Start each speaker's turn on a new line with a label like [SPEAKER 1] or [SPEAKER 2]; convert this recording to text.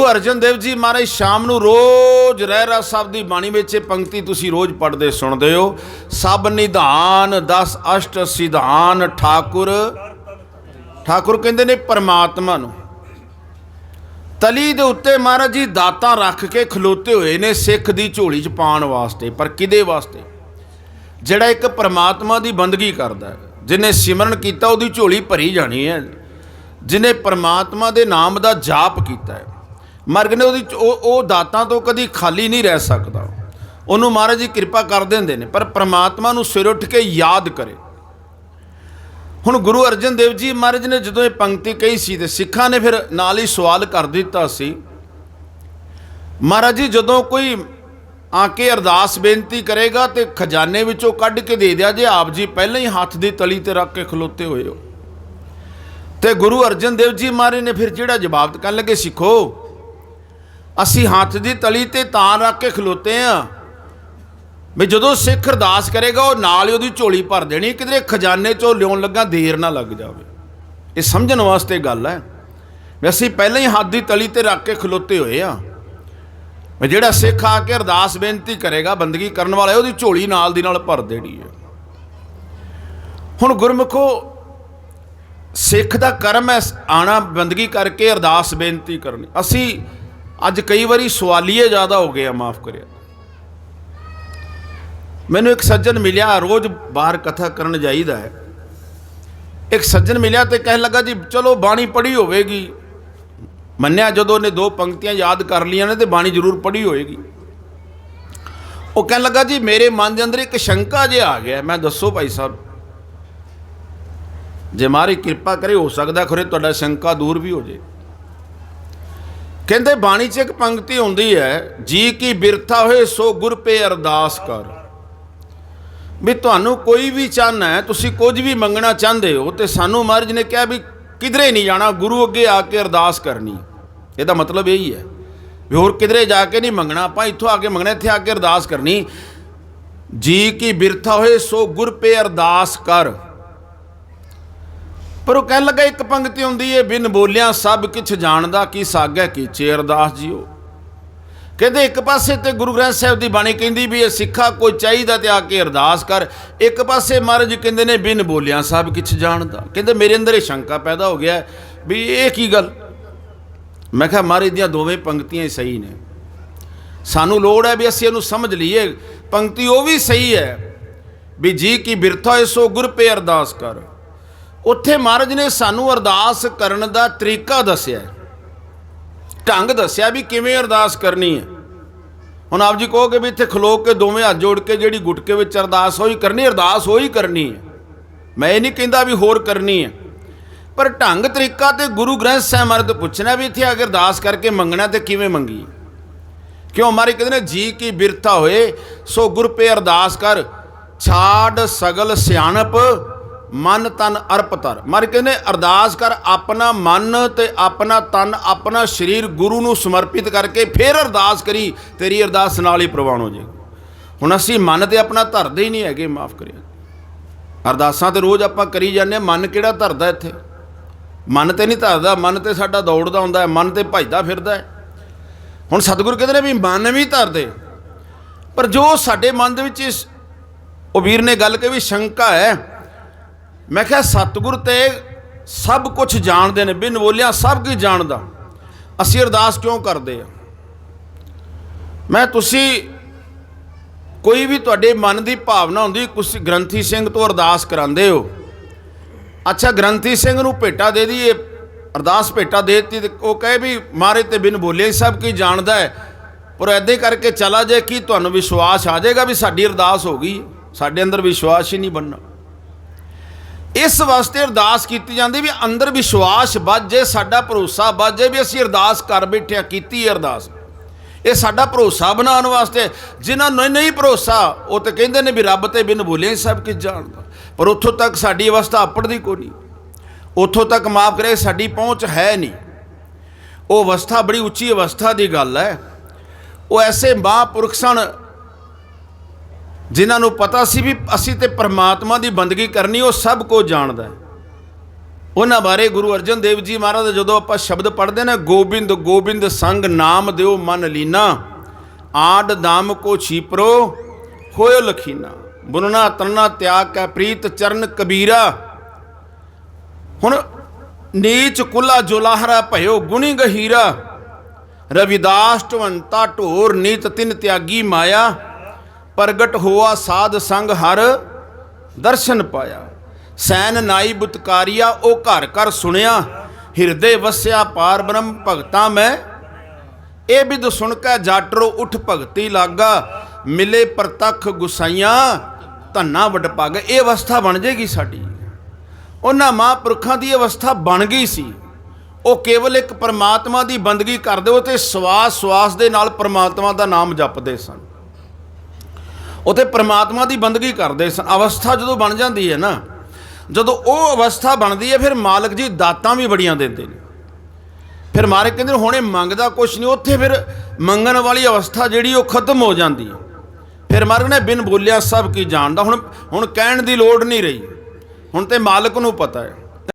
[SPEAKER 1] ਗੁਰੂ ਅਰਜਨ ਦੇਵ ਜੀ ਮਹਾਰਾਜ, ਸ਼ਾਮ ਨੂੰ ਰੋਜ਼ ਰਹਿਰਾ ਸਾਹਿਬ ਦੀ ਬਾਣੀ ਵਿੱਚ ਇਹ ਪੰਕਤੀ ਤੁਸੀਂ ਰੋਜ਼ ਪੜ੍ਹਦੇ ਸੁਣਦੇ ਹੋ। ਸਭ ਨਿਧਾਨ 10 ਅਸ਼ਟ ਸਿਧਾਨ ਠਾਕੁਰ। ਠਾਕੁਰ ਕਹਿੰਦੇ ਨੇ ਪਰਮਾਤਮਾ ਨੂੰ। ਤਲੀ ਦੇ ਉੱਤੇ ਮਹਾਰਾਜ ਜੀ ਦਾਤਾਂ ਰੱਖ ਕੇ ਖਲੋਤੇ ਹੋਏ ਨੇ ਸਿੱਖ ਦੀ ਝੋਲੀ 'ਚ ਪਾਉਣ ਵਾਸਤੇ, ਪਰ ਕਿਹਦੇ ਵਾਸਤੇ? ਜਿਹੜਾ ਇੱਕ ਪਰਮਾਤਮਾ ਦੀ ਬੰਦਗੀ ਕਰਦਾ ਹੈ ਜਿਨੇ ਸਿਮਰਨ ਕੀਤਾ ਉਹਦੀ ਝੋਲੀ ਭਰੀ ਜਾਣੀ ਹੈ। ਜਿਨੇ ਪਰਮਾਤਮਾ ਦੇ ਨਾਮ ਦਾ ਜਾਪ ਕੀਤਾ ਹੈ ਮਰਗ ਨੇ ਉਹਦੀ ਉਹ ਉਹ ਦਾਤਾਂ ਤੋਂ ਕਦੀ ਖਾਲੀ ਨਹੀਂ ਰਹਿ ਸਕਦਾ। ਉਹਨੂੰ ਮਹਾਰਾਜ ਜੀ ਕਿਰਪਾ ਕਰ ਦਿੰਦੇ ਨੇ, ਪਰ ਪਰਮਾਤਮਾ ਨੂੰ ਸਿਰ ਉੱਠ ਕੇ ਯਾਦ ਕਰੇ। ਹੁਣ ਗੁਰੂ ਅਰਜਨ ਦੇਵ ਜੀ ਮਹਾਰਾਜ ਨੇ ਜਦੋਂ ਇਹ ਪੰਕਤੀ ਕਹੀ ਸੀ ਤੇ ਸਿੱਖਾਂ ਨੇ ਫਿਰ ਨਾਲ ਹੀ ਸਵਾਲ ਕਰ ਦਿੱਤਾ ਸੀ। ਮਹਾਰਾਜ ਜੀ, ਜਦੋਂ ਕੋਈ ਆ ਕੇ ਅਰਦਾਸ ਬੇਨਤੀ ਕਰੇਗਾ ਤੇ ਖਜ਼ਾਨੇ ਵਿੱਚੋਂ ਕੱਢ ਕੇ ਦੇ ਦਿਆ ਜੇ, ਆਪ ਜੀ ਪਹਿਲਾਂ ਹੀ ਹੱਥ ਦੀ ਤਲੀ ਤੇ ਰੱਖ ਕੇ ਖਲੋਤੇ ਹੋਏ ਹੋ। ਤੇ ਗੁਰੂ ਅਰਜਨ ਦੇਵ ਜੀ ਮਹਾਰਾਜ ਨੇ ਫਿਰ ਜਿਹੜਾ ਜਵਾਬ ਕਰਨ ਲੱਗੇ, ਸਿੱਖੋ ਅਸੀਂ ਹੱਥ ਦੀ ਤਲੀ ਤੇ ਤਾਂ ਰੱਖ ਕੇ ਖਲੋਤੇ ਆ। ਵੀ ਜਦੋਂ ਸਿੱਖ ਅਰਦਾਸ ਕਰੇਗਾ, ਉਹ ਨਾਲ ਹੀ ਉਹਦੀ ਝੋਲੀ ਭਰ ਦੇਣੀ, ਕਿਧਰੇ ਖਜ਼ਾਨੇ ਚੋਂ ਲਿਆਉਣ ਲੱਗਾ, ਦੇਰ ਨਾ ਲੱਗ ਜਾਵੇ। ਇਹ ਸਮਝਣ ਵਾਸਤੇ ਗੱਲ ਹੈ। ਵੀ ਅਸੀਂ ਪਹਿਲਾਂ ਹੀ ਹੱਥ ਦੀ ਤਲੀ ਤੇ ਰੱਖ ਕੇ ਖਲੋਤੇ ਹੋਏ ਆ। ਵੀ ਜਿਹੜਾ ਸਿੱਖ ਆ ਕੇ ਅਰਦਾਸ ਬੇਨਤੀ ਕਰੇਗਾ, ਬੰਦਗੀ ਕਰਨ ਵਾਲਾ, ਉਹਦੀ ਝੋਲੀ ਨਾਲ ਦੀ ਨਾਲ ਭਰ ਦੇਣੀ ਹੈ। ਹੁਣ ਗੁਰਮੁਖੋ, ਸਿੱਖ ਦਾ ਕਰਮ ਹੈ, ਆਣਾ, ਬੰਦਗੀ ਕਰਕੇ ਅਰਦਾਸ ਬੇਨਤੀ ਕਰਨੀ। ਅਸੀਂ ਅੱਜ ਕਈ ਵਾਰੀ ਸਵਾਲੀਏ ਜ਼ਿਆਦਾ ਹੋ ਗਏ ਆ, ਮਾਫ ਕਰਿਆ ਮੈਨੂੰ ਇੱਕ ਸੱਜਣ ਮਿਲਿਆ, ਰੋਜ਼ ਬਾਹਰ ਕਥਾ ਕਰਨ ਜਾਈਦਾ ਹੈ। ਇੱਕ ਸੱਜਣ ਮਿਲਿਆ ਤੇ ਕਹਿਣ ਲੱਗਾ, ਜੀ, ਚਲੋ ਬਾਣੀ ਪੜ੍ਹੀ ਹੋਵੇਗੀ। ਮੰਨਿਆ ਜਦੋਂ ਉਹਨੇ ਦੋ ਪੰਕਤੀਆਂ ਯਾਦ ਕਰ ਲਈਆਂ ਨੇ ਤੇ ਬਾਣੀ ਜ਼ਰੂਰ ਪੜ੍ਹੀ ਹੋਏਗੀ ਉਹ ਕਹਿਣ ਲੱਗਾ, ਜੀ, ਮੇਰੇ ਮਨ ਦੇ ਅੰਦਰ ਇੱਕ ਸ਼ੰਕਾ ਜਿਹਾ ਆ ਗਿਆ ਮੈਂ ਦੱਸੋ ਭਾਈ ਸਾਹਿਬ, ਜੇ ਮਾਰੀ ਕਿਰਪਾ ਕਰੇ, ਹੋ ਸਕਦਾ ਖਰੇ ਤੁਹਾਡਾ ਸ਼ੰਕਾ ਦੂਰ ਵੀ ਹੋ ਜੇ ਕਹਿੰਦੇ ਬਾਣੀ 'ਚ ਇੱਕ ਪੰਕਤੀ ਹੁੰਦੀ ਹੈ, ਜੀ ਕੀ ਬਿਰਥਾ ਹੋਏ ਸੋ ਗੁਰ ਪੇ ਅਰਦਾਸ ਕਰ। ਵੀ ਤੁਹਾਨੂੰ ਕੋਈ ਵੀ ਚਾਹਨਾ ਹੈ, ਤੁਸੀਂ ਕੁਝ ਵੀ ਮੰਗਣਾ ਚਾਹੁੰਦੇ ਹੋ ਤੇ ਸਾਨੂੰ ਮਹਾਰਾਜ ਨੇ ਕਿਹਾ ਵੀ ਕਿਧਰੇ ਨਹੀਂ ਜਾਣਾ, ਗੁਰੂ ਅੱਗੇ ਆ ਕੇ ਅਰਦਾਸ ਕਰਨੀ। ਇਹਦਾ ਮਤਲਬ ਇਹੀ ਹੈ ਵੀ ਹੋਰ ਕਿਧਰੇ ਜਾ ਕੇ ਨਹੀਂ ਮੰਗਣਾ, ਆਪਾਂ ਇੱਥੋਂ ਆ ਕੇ ਮੰਗਣਾ, ਇੱਥੇ ਆ ਕੇ ਅਰਦਾਸ ਕਰਨੀ। ਜੀ ਕੀ ਬਿਰਥਾ ਹੋਏ ਸੋ ਗੁਰ ਪੇ ਅਰਦਾਸ ਕਰ। ਪਰ ਉਹ ਕਹਿਣ ਲੱਗਾ, ਇੱਕ ਪੰਕਤੀ ਹੁੰਦੀ ਏ, ਬਿਨ ਬੋਲਿਆ ਸਭ ਕਿਛ ਜਾਣਦਾ, ਕੀ ਸਾਗੈ ਕੀਚੇ ਅਰਦਾਸ ਜੀਓ। ਕਹਿੰਦੇ, ਇੱਕ ਪਾਸੇ ਤੇ ਗੁਰੂ ਗ੍ਰੰਥ ਸਾਹਿਬ ਦੀ ਬਾਣੀ ਕਹਿੰਦੀ ਵੀ ਇਹ ਸਿੱਖਾ ਕੋਈ ਚਾਹੀਦਾ ਤੇ ਆ ਕੇ ਅਰਦਾਸ ਕਰ। ਇੱਕ ਪਾਸੇ ਮਹਾਰਾਜ ਕਹਿੰਦੇ ਨੇ, ਬਿਨ ਬੋਲਿਆ ਸਭ ਕਿਛ ਜਾਣਦਾ। ਕਹਿੰਦੇ, ਮੇਰੇ ਅੰਦਰ ਇਹ ਸ਼ੰਕਾ ਪੈਦਾ ਹੋ ਗਿਆ ਵੀ ਇਹ ਕੀ ਗੱਲ? ਮੈਂ ਕਿਹਾ, ਮਹਾਰਾਜ ਦੀਆਂ ਦੋਵੇਂ ਪੰਕਤੀਆਂ ਸਹੀ ਨੇ। ਸਾਨੂੰ ਲੋੜ ਹੈ ਵੀ ਅਸੀਂ ਇਹਨੂੰ ਸਮਝ ਲਈਏ। ਪੰਕਤੀ ਉਹ ਵੀ ਸਹੀ ਹੈ ਵੀ ਜੀ ਕੀ ਬਿਰਥਾ ਹੋਏ, ਸੋ ਗੁਰ ਪੇ ਅਰਦਾਸ ਕਰ। ਉੱਥੇ ਮਹਾਰਾਜ ਨੇ ਸਾਨੂੰ ਅਰਦਾਸ ਕਰਨ ਦਾ ਤਰੀਕਾ ਦੱਸਿਆ ਢੰਗ ਦੱਸਿਆ ਵੀ ਕਿਵੇਂ ਅਰਦਾਸ ਕਰਨੀ ਹੈ। ਹੁਣ ਆਪ ਜੀ ਕਹੋਗੇ ਵੀ ਇੱਥੇ ਖਲੋ ਕੇ ਦੋਵੇਂ ਹੱਥ ਜੋੜ ਕੇ ਜਿਹੜੀ ਗੁਟਕੇ ਵਿੱਚ ਅਰਦਾਸ ਹੋਈ ਕਰਨੀ, ਅਰਦਾਸ ਹੋਈ ਕਰਨੀ ਹੈ। ਮੈਂ ਇਹ ਨਹੀਂ ਕਹਿੰਦਾ ਵੀ ਹੋਰ ਕਰਨੀ ਹੈ। ਪਰ ਢੰਗ ਤਰੀਕਾ ਤੇ ਗੁਰੂ ਗ੍ਰੰਥ ਸਾਹਿਬ ਮਹਾਰਾਜ ਤੋਂ ਪੁੱਛਣਾ ਵੀ ਇੱਥੇ ਅਗਰ ਅਰਦਾਸ ਕਰਕੇ ਮੰਗਣਾ ਤੇ ਕਿਵੇਂ ਮੰਗੀ ਕਿਉਂ ਮਾਰੇ ਕਹਿੰਦੇ ਨੇ, ਜੀ ਕੀ ਬਿਰਥਾ ਹੋਏ, ਸੋ ਗੁਰ ਪੇ ਅਰਦਾਸ ਕਰ, ਛਾੜ ਸਗਲ ਸਿਆਣਪ ਮਨ ਤਨ ਅਰਪ ਤਰ। ਮਾਰੇ ਕਹਿੰਦੇ, ਅਰਦਾਸ ਕਰ ਆਪਣਾ ਮਨ ਤੇ ਆਪਣਾ ਤਨ, ਆਪਣਾ ਸਰੀਰ ਗੁਰੂ ਨੂੰ ਸਮਰਪਿਤ ਕਰਕੇ ਫਿਰ ਅਰਦਾਸ ਕਰੀ, ਤੇਰੀ ਅਰਦਾਸ ਨਾਲ ਹੀ ਪ੍ਰਵਾਨ ਹੋ ਜਾਏਗੀ। ਹੁਣ ਅਸੀਂ ਮਨ ਤੇ ਆਪਣਾ ਧਰਦੇ ਹੀ ਨਹੀਂ ਹੈਗੇ, ਮਾਫ ਕਰਿਓ। ਅਰਦਾਸਾਂ ਤੇ ਰੋਜ਼ ਆਪਾਂ ਕਰੀ ਜਾਂਦੇ ਹਾਂ, ਮਨ ਕਿਹੜਾ ਧਰਦਾ ਇੱਥੇ? ਮਨ ਤੇ ਨਹੀਂ ਧਰਦਾ, ਮਨ ਤੇ ਸਾਡਾ ਦੌੜਦਾ ਹੁੰਦਾ ਹੈ, ਮਨ ਤੇ ਭਜਦਾ ਫਿਰਦਾ ਹੈ। ਹੁਣ ਸਤਿਗੁਰੂ ਕਹਿੰਦੇ ਨੇ ਵੀ ਮਨ ਵੀ ਧਰਦੇ। ਪਰ ਜੋ ਸਾਡੇ ਮਨ ਦੇ ਵਿੱਚ ਇਸ ਉਹ ਵੀਰ ਨੇ ਗੱਲ ਕਹੀ ਵੀ ਸ਼ੰਕਾ ਹੈ ਮੈਂ ਕਿਹਾ, ਸਤਿਗੁਰ ਤੇ ਸਭ ਕੁਝ ਜਾਣਦੇ ਨੇ, ਬਿਨ ਬੋਲਿਆ ਸਭ ਕੁਝ ਜਾਣਦਾ? ਅਸੀਂ ਅਰਦਾਸ ਕਿਉਂ ਕਰਦੇ ਆ? ਮੈਂ, ਤੁਸੀਂ ਕੋਈ ਵੀ ਤੁਹਾਡੇ ਮਨ ਦੀ ਭਾਵਨਾ ਹੁੰਦੀ, ਕੁਛ ਗ੍ਰੰਥੀ ਸਿੰਘ ਤੋਂ ਅਰਦਾਸ ਕਰਾਉਂਦੇ ਹੋ। ਅੱਛਾ, ਗ੍ਰੰਥੀ ਸਿੰਘ ਨੂੰ ਭੇਟਾ ਦੇ ਦਈਏ, ਅਰਦਾਸ ਭੇਟਾ ਦੇ ਦਿੱਤੀ ਤੇ ਉਹ ਕਹੇ ਵੀ, ਮਾਰੇ ਤੇ ਬਿਨ ਬੋਲੇ ਹੀ ਸਭ ਕੀ ਜਾਣਦਾ ਹੈ? ਪਰ ਐਦੇ ਕਰਕੇ ਚਲਾ ਜੇ ਕੀ ਤੁਹਾਨੂੰ ਵਿਸ਼ਵਾਸ ਆ ਜਾਏਗਾ ਵੀ ਸਾਡੀ ਅਰਦਾਸ ਹੋ ਗਈ ਸਾਡੇ ਅੰਦਰ ਵਿਸ਼ਵਾਸ ਹੀ ਨਹੀਂ ਬਣਨਾ। ਇਸ ਵਾਸਤੇ ਅਰਦਾਸ ਕੀਤੀ ਜਾਂਦੀ ਵੀ ਅੰਦਰ ਵਿਸ਼ਵਾਸ ਵੱਧ ਜੇ, ਸਾਡਾ ਭਰੋਸਾ ਵੱਧ ਜੇ ਵੀ ਅਸੀਂ ਅਰਦਾਸ ਕਰ ਬੈਠਿਆ ਕੀਤੀ ਅਰਦਾਸ। ਇਹ ਸਾਡਾ ਭਰੋਸਾ ਬਣਾਉਣ ਵਾਸਤੇ, ਜਿਨ੍ਹਾਂ ਨੂੰ ਨਹੀਂ ਭਰੋਸਾ, ਉਹ ਤਾਂ ਕਹਿੰਦੇ ਨੇ ਵੀ ਰੱਬ ਤੇ ਬਿਨ ਬੋਲੇ ਸਭ ਕੁਝ ਜਾਣਦਾ। ਪਰ ਉੱਥੋਂ ਤੱਕ ਸਾਡੀ ਅਵਸਥਾ ਆਪੜਦੀ ਕੋਈ ਨਹੀਂ। ਉੱਥੋਂ ਤੱਕ ਮਾਫ ਕਰੇ, ਸਾਡੀ ਪਹੁੰਚ ਹੈ ਨਹੀਂ। ਉਹ ਅਵਸਥਾ ਬੜੀ ਉੱਚੀ ਅਵਸਥਾ ਦੀ ਗੱਲ ਹੈ। ਉਹ ਐਸੇ ਮਹਾਂਪੁਰਖ ਸਨ ਜਿਨ੍ਹਾਂ ਨੂੰ ਪਤਾ ਸੀ ਵੀ ਅਸੀਂ ਤੇ ਪਰਮਾਤਮਾ ਦੀ ਬੰਦਗੀ ਕਰਨੀ, ਉਹ ਸਭ ਕੁਝ ਜਾਣਦਾ ਹੈ। ਉਹਨਾਂ ਬਾਰੇ ਗੁਰੂ ਅਰਜਨ ਦੇਵ ਜੀ ਮਹਾਰਾਜ ਦਾ ਜਦੋਂ ਆਪਾਂ ਸ਼ਬਦ ਪੜ੍ਹਦੇ ਨਾ, ਗੋਬਿੰਦ ਗੋਬਿੰਦ ਸੰਗ ਨਾਮ ਦਿਓ ਮਨ ਲੀਨਾ ਆਡ ਦਾਮ ਕੋ ਛੀਪਰੋ ਹੋਇ ਲਖੀਨਾ। ਬੁਨਨਾ ਤਨਨਾ ਤਿਆਗ ਕੈ ਪ੍ਰੀਤ, ਚਰਨ ਕਬੀਰਾ। ਹੁਣ ਨੀਚ ਕੁਲਾ ਜੁਲਾਹਰਾ ਭਇਓ ਗੁਣੀ ਗਹੀਰਾ। ਰਵਿਦਾਸ ਢਵੰਤਾ ਢੋਰ, ਨੀਤ ਤਿਨ ਤਿਆਗੀ ਮਾਇਆ। ਪ੍ਰਗਟ ਹੋਆ ਸਾਧ ਸੰਗ ਹਰ ਦਰਸ਼ਨ ਪਾਇਆ। ਸੈਨ ਨਾਈ ਬੁਤਕਾਰੀਆ, ਉਹ ਘਰ ਘਰ ਸੁਣਿਆ। ਹਿਰਦੇ ਵਸਿਆ ਪਾਰ ਬ੍ਰਹਮ ਭਗਤਾ ਮੈਂ। ਇਹ ਬਿਦ ਸੁਣ ਕੇ ਜਾਟਰੋ, ਉਠ ਭਗਤੀ ਲਾਗਾ। ਮਿਲੇ ਪ੍ਰਤੱਖ ਗੁਸਾਈਆਂ, ਧੰਨਾ ਵਡ ਪੱਗ ਇਹ ਅਵਸਥਾ ਬਣ ਜੇਗੀ ਸਾਡੀ। ਉਹਨਾਂ ਮਹਾਂਪੁਰਖਾਂ ਦੀ ਅਵਸਥਾ ਬਣ ਗਈ ਸੀ। ਉਹ ਕੇਵਲ ਇੱਕ ਪਰਮਾਤਮਾ ਦੀ ਬੰਦਗੀ ਕਰਦੇ ਹੋ ਤੇ ਸਵਾਸ ਸਵਾਸ ਦੇ ਨਾਲ ਪਰਮਾਤਮਾ ਦਾ ਨਾਮ ਜਪਦੇ ਸਨ। ਉਤੇ ਪ੍ਰਮਾਤਮਾ ਦੀ ਬੰਦਗੀ ਕਰਦੇ ਸਨ। ਅਵਸਥਾ ਜਦੋਂ ਬਣ ਜਾਂਦੀ ਹੈ ਨਾ, ਜਦੋਂ ਉਹ ਅਵਸਥਾ ਬਣਦੀ ਹੈ, ਫਿਰ ਮਾਲਕ ਜੀ ਦਾਤਾਂ ਵੀ ਬੜੀਆਂ ਦਿੰਦੇ ਨੇ। ਫਿਰ ਮਾਰੇ ਕਹਿੰਦੇ ਨੇ, ਹੁਣੇ ਮੰਗਦਾ ਕੁਛ ਨਹੀਂ। ਉੱਥੇ ਫਿਰ ਮੰਗਣ ਵਾਲੀ ਅਵਸਥਾ ਜਿਹੜੀ ਉਹ ਖਤਮ ਹੋ ਜਾਂਦੀ ਹੈ। ਫਿਰ ਮਾਰੇ ਨੇ ਬਿਨ ਬੋਲਿਆ ਸਭ ਕੀ ਜਾਣਦਾ। ਹੁਣ ਹੁਣ ਕਹਿਣ ਦੀ ਲੋੜ ਨਹੀਂ ਰਹੀ। ਹੁਣ ਤੇ ਮਾਲਕ ਨੂੰ ਪਤਾ ਹੈ।